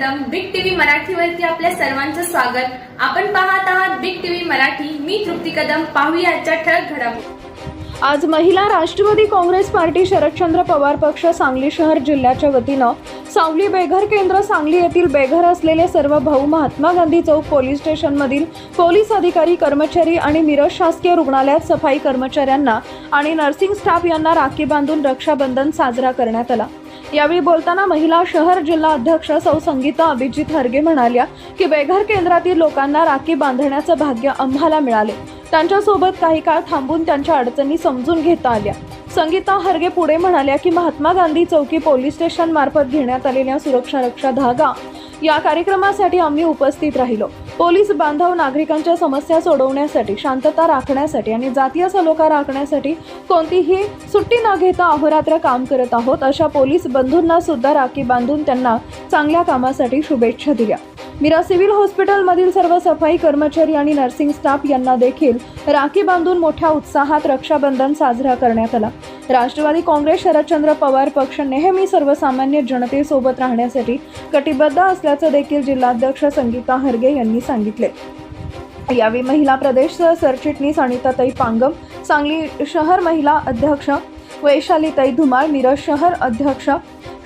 मराठीवरती आपल्या सर्वांचं स्वागत. आपण पाहत आहात बिग टीव्ही मराठी. मी तृप्ती कदम. पाहूया आजच्या ठळक घडामोडी. आज महिला राष्ट्रवादी काँग्रेस पार्टी शरदचंद्र पवार पक्ष सांगली शहर जिल्ह्याच्या वतीनं सावली बेघर केंद्र सांगली येथील बेघर असलेले सर्व भाऊ महात्मा गांधी चौक पोलीस स्टेशनमधील पोलीस अधिकारी कर्मचारी आणि मिरज शासकीय रुग्णालयात सफाई कर्मचाऱ्यांना आणि नर्सिंग स्टाफ यांना राखी बांधून रक्षाबंधन साजरा करण्यात आला. यावेळी बोलताना महिला शहर जिल्हा अध्यक्ष सौ संगीता अभिजित हरगे म्हणाल्या की बेघर केंद्रातील लोकांना राखी बांधण्याचं भाग्य आम्हाला मिळाले. त्यांच्यासोबत काही काळ थांबून त्यांच्या अडचणी समजून घेता आल्या. संगीता हरगे पुढे म्हणाल्या की महात्मा गांधी चौकी पोलीस स्टेशन मार्फत घेण्यात आलेल्या सुरक्षा रक्षा धागा या कार्यक्रमासाठी आम्ही उपस्थित राहिलो. पोलीस बांधव नागरिकांच्या समस्या सोडवण्यासाठी शांतता राखण्यासाठी आणि जातीय सलोखा राखण्यासाठी कोणतीही सुट्टी न घेता अहोरात्र काम करत आहोत अशा पोलीस बंधूंना सुद्धा राखी बांधून त्यांना चांगल्या कामासाठी शुभेच्छा दिल्या. मीरा सिव्हिल हॉस्पिटलमधील सर्व सफाई कर्मचारी आणि नर्सिंग स्टाफ यांना देखील राखी बांधून मोठ्या उत्साहात रक्षाबंधन साजरा करण्यात आला. राष्ट्रवादी काँग्रेस शरदचंद्र पवार पक्ष नेहमी सर्वसामान्य जनतेसोबत राहण्यासाठी कटिबद्ध असल्याचं देखील जिल्हाध्यक्ष संगीता हरगे यांनी सांगितले. यावेळी महिला प्रदेश सरचिटणीस अनिताताई पांगम सांगली शहर महिला अध्यक्ष वैशालीताई धुमाळ मिरज शहर अध्यक्ष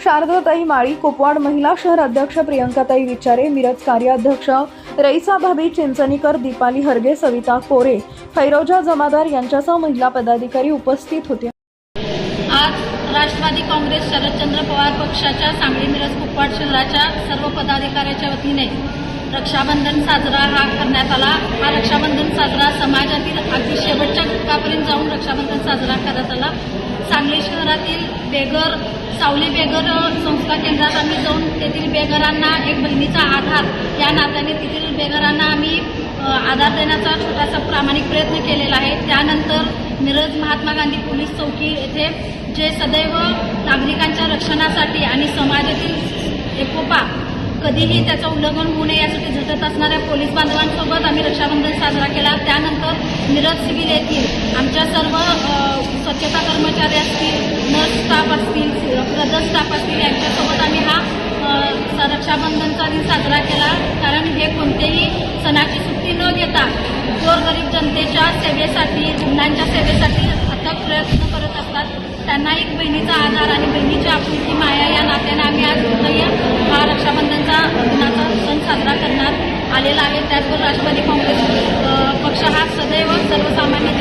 शारदाताई माळी कुपवाड महिला शहर अध्यक्ष प्रियंकाताई विचारे मिरज कार्याध्यक्ष रईसा भाभी चिंचणीकर दीपाली हरगे सविता कोरे फैरोजा जमादार यांच्यासह महिला पदाधिकारी उपस्थित होते. आज राष्ट्रवादी काँग्रेस शरदचंद्र पवार पक्षाच्या सांगली मिरज कुपवाड शहराच्या सर्व पदाधिकाऱ्याच्या वतीने रक्षाबंधन साजरा हा करण्यात आला. हा रक्षाबंधन साजरा समाजातील अगदी शेवटच्या घटकापर्यंत जाऊन रक्षाबंधन साजरा करण्यात आला. सांगली शहरातील बेघर सावली बेघर संस्था केंद्रात आम्ही जाऊन तेथील बेघरांना एक बहिणीचा आधार या नात्याने तेथील बेघरांना आम्ही आधार देण्याचा छोटासा प्रामाणिक प्रयत्न केलेला आहे. त्यानंतर मिरज महात्मा गांधी पोलीस चौकी येथे जे सदैव नागरिकांच्या रक्षणासाठी आणि समाजातील एकोपा कधीही त्याचं उल्लंघन होऊ नये यासाठी झटत असणाऱ्या पोलीस बांधवांसोबत आम्ही रक्षाबंधन साजरा केला. त्यानंतर मिरज सिव्हिल येथील आमच्या सर्व स्वच्छता कर्मचारी असतील नर्स स्टाफ असतील ब्रदर स्टाफ असतील यांच्यासोबत आम्ही हा रक्षाबंधनचा दिन साजरा केला. कारण हे कोणतेही सणाची सुट्टी न घेता गोरगरीब जनतेच्या सेवेसाठी रुग्णांच्या सेवेसाठी अथक प्रयत्न करत असतात. त्यांना एक बहिणीचा आधार आणि बहिणीची आपुलकी माया या नात्याने आम्ही आज या हा रक्षाबंधनचा दिनाचा सण साजरा करण्यात आलेला आहे. त्याचबरोबर राष्ट्रवादी काँग्रेस पक्ष हा सदैव सर्वसामान्य